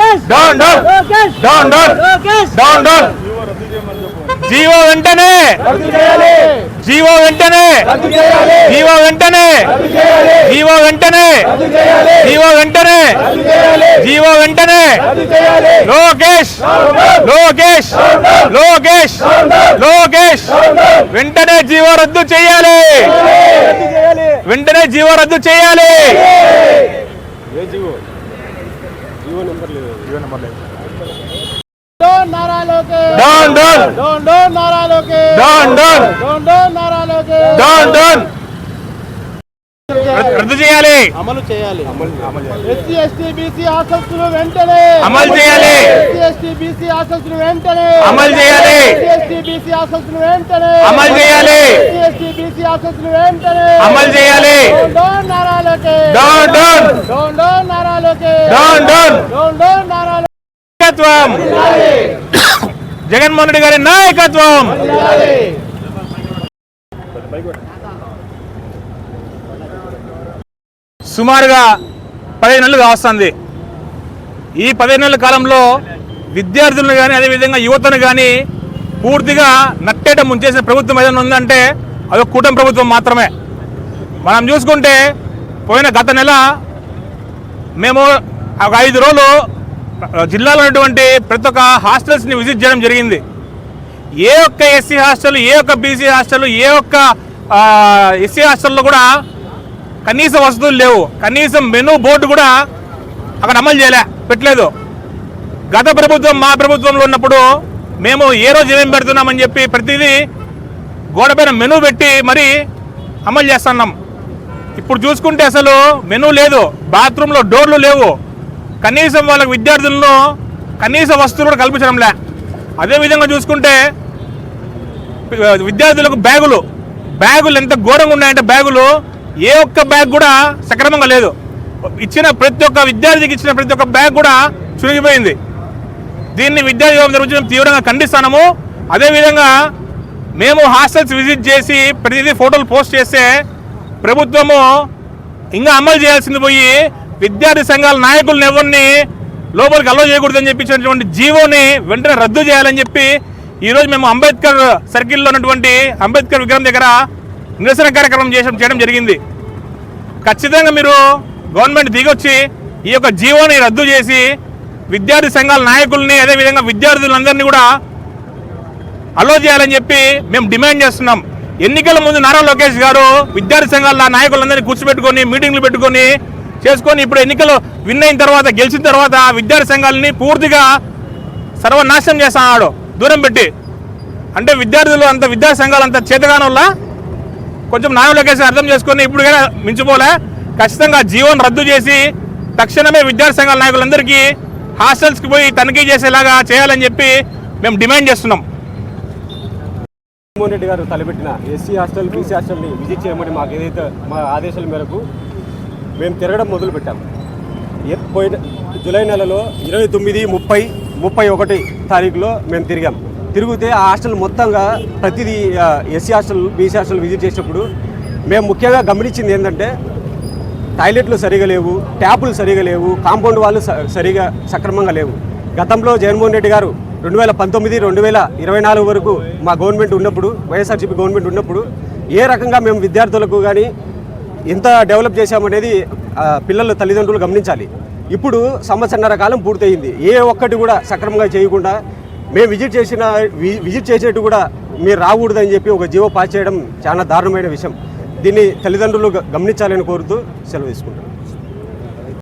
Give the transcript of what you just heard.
Down down down down down down G O వెంటనే. G O వెంటనే. G O వెంటనే. G O వెంటనే. జీవో వెంటనే. జీవో వెంటనే. లోకేష్. లోకేష్. లోకేష్. లోకేష్. వెంటనే జీవో రద్దు చేయాలి. వెంటనే జీవో రద్దు చేయాలి down Nara Lokesh down down down down Nara Lokesh down down down down Nara Lokesh. Down down. రద్దు చేయాలి. అమలు చేయాలి. ఎస్సీ ఎస్టీ బీసీ ఆసక్తులు వెంటనే. అమలు చేయాలి. ఎస్సీ ఎస్టీ బీసీ ఆసక్తులు వెంటనే. అమలు చేయాలి. ఎస్సీ ఎస్టీ బీసీ ఆసక్తులు వెంటనే. అమలు చేయాలి. ఎస్సీ ఎస్టీ బీసీ ఆసక్తులు వెంటనే. అమలు చేయాలి. Down down Nara Lokesh. Down down. Down down Nara Lokesh. Down down. Down down. Nara నాయకత్వం. జగన్మోహన్ రెడ్డి గారి నాయకత్వం. సుమారుగా పదిహేను నెలలు కావస్తుంది. ఈ పదిహేను నెలల కాలంలో విద్యార్థులను కానీ అదేవిధంగా యువతను కానీ పూర్తిగా నట్టేట ముంచేసిన ప్రభుత్వం ఏదైనా ఉందంటే అది కూటమి ప్రభుత్వం మాత్రమే. మనం చూసుకుంటే పోయిన గత నెల మేము ఒక ఐదు రోజులు జిల్లాలో ఉన్నటువంటి ప్రతి ఒక్క హాస్టల్స్ని విజిట్ చేయడం జరిగింది. ఏ ఒక్క ఎస్సీ హాస్టల్ ఏ ఒక్క బీసీ హాస్టల్ ఏ ఒక్క ఎస్సీ హాస్టల్లో కూడా కనీస వసతులు లేవు. కనీసం మెనూ బోర్డు కూడా అక్కడ అమలు చేయలే పెట్టలేదు. గత ప్రభుత్వం మా ప్రభుత్వంలో ఉన్నప్పుడు మేము ఏ రోజు ఏమేమి పెడుతున్నామని చెప్పి ప్రతిదీ గోడపైన మెనూ పెట్టి మరి అమలు చేస్తున్నాం. ఇప్పుడు చూసుకుంటే అసలు మెనూ లేదు బాత్రూంలో డోర్లు లేవు. కనీసం వాళ్ళకి విద్యార్థులను కనీస వస్తువులు కూడా కల్పించడంలే. అదేవిధంగా చూసుకుంటే విద్యార్థులకు బ్యాగులు. బ్యాగులు ఎంత ఘోరంగా ఉన్నాయంటే బ్యాగులు ఏ ఒక్క బ్యాగ్ కూడా సక్రమంగా లేదు. ఇచ్చిన ప్రతి ఒక్క విద్యార్థికి ఇచ్చిన ప్రతి ఒక్క బ్యాగ్ కూడా చురిగిపోయింది. దీన్ని విద్యార్థి యోగం జరుగుతున్న తీవ్రంగా ఖండిస్తాము అదేవిధంగా మేము హాస్టల్స్ విజిట్ చేసి ప్రతిదీ ఫోటోలు పోస్ట్ చేస్తే ప్రభుత్వము ఇంకా అమలు చేయాల్సింది పోయి విద్యార్థి సంఘాల నాయకులను ఎవరిని లోపలికి అలో చేయకూడదని చెప్పించినటువంటి జీవోని వెంటనే రద్దు చేయాలని చెప్పి ఈరోజు మేము అంబేద్కర్ సర్కిల్లో ఉన్నటువంటి అంబేద్కర్ విగ్రహం దగ్గర నిరసన కార్యక్రమం చేసడం చేయడం జరిగింది. ఖచ్చితంగా మీరు గవర్నమెంట్ దిగొచ్చి ఈ యొక్క జీవోని రద్దు చేసి విద్యార్థి సంఘాల నాయకుల్ని అదేవిధంగా విద్యార్థులందరినీ కూడా అలో చేయాలని చెప్పి మేము డిమాండ్ చేస్తున్నాం. ఎన్నికల ముందు నారా లోకేష్ గారు విద్యార్థి సంఘాల నాయకులందరినీ కూర్చోబెట్టుకొని మీటింగ్లు పెట్టుకొని చేసుకొని ఇప్పుడు ఎన్నికలు విన్ అయిన తర్వాత గెలిచిన తర్వాత విద్యార్థి సంఘాలని పూర్తిగా సర్వనాశనం చేస్తున్నాడు దూరం పెట్టి. అంటే విద్యార్థులు అంత విద్యార్థి సంఘాలు అంత చేతగాన వల్ల కొంచెం నారా అర్థం చేసుకొని ఇప్పుడు కూడా మించిపోలే. ఖచ్చితంగా జీవోని రద్దు చేసి తక్షణమే విద్యార్థి సంఘాల నాయకులందరికీ హాస్టల్స్కి పోయి తనిఖీ చేసేలాగా చేయాలని చెప్పి మేము డిమాండ్ చేస్తున్నాం. జగన్మోహన్ రెడ్డి గారు తలపెట్టిన ఎస్సీ హాస్టల్ బీసీ హాస్టల్ని విజిట్ చేయమని మాకు ఏదైతే మా ఆదేశాల మేరకు మేము తిరగడం మొదలుపెట్టాం. పోయిన జూలై నెలలో ఇరవై తొమ్మిది ముప్పై ముప్పై ఒకటి తారీఖులో మేము తిరిగాం. తిరిగితే ఆ హాస్టల్ మొత్తంగా ప్రతిదీ SC hostel BC hostel visit చేసినప్పుడు మేము ముఖ్యంగా గమనించింది ఏంటంటే టాయిలెట్లు సరిగా లేవు ట్యాపులు సరిగా లేవు కాంపౌండ్ వాళ్ళు స- సరిగా సక్రమంగా లేవు. గతంలో జగన్మోహన్ రెడ్డి గారు రెండు వేల పంతొమ్మిది రెండు వేల ఇరవై నాలుగు వరకు మా గవర్నమెంట్ ఉన్నప్పుడు వైఎస్ఆర్సీపీ గవర్నమెంట్ ఉన్నప్పుడు ఏ రకంగా మేము విద్యార్థులకు కానీ ఎంత డెవలప్ చేశామనేది పిల్లల తల్లిదండ్రులు గమనించాలి. ఇప్పుడు సంవత్సరన్నర కాలం పూర్తయింది. ఏ ఒక్కటి కూడా సక్రమంగా చేయకుండా మేము విజిట్ చేసిన వి- విజిట్ చేసేట్టు కూడా మీరు రాకూడదని చెప్పి ఒక జీవో పాస్ చేయడం చాలా దారుణమైన విషయం. దీన్ని తల్లిదండ్రులు గమనించాలని కోరుతూ సెలవు తీసుకుంటాను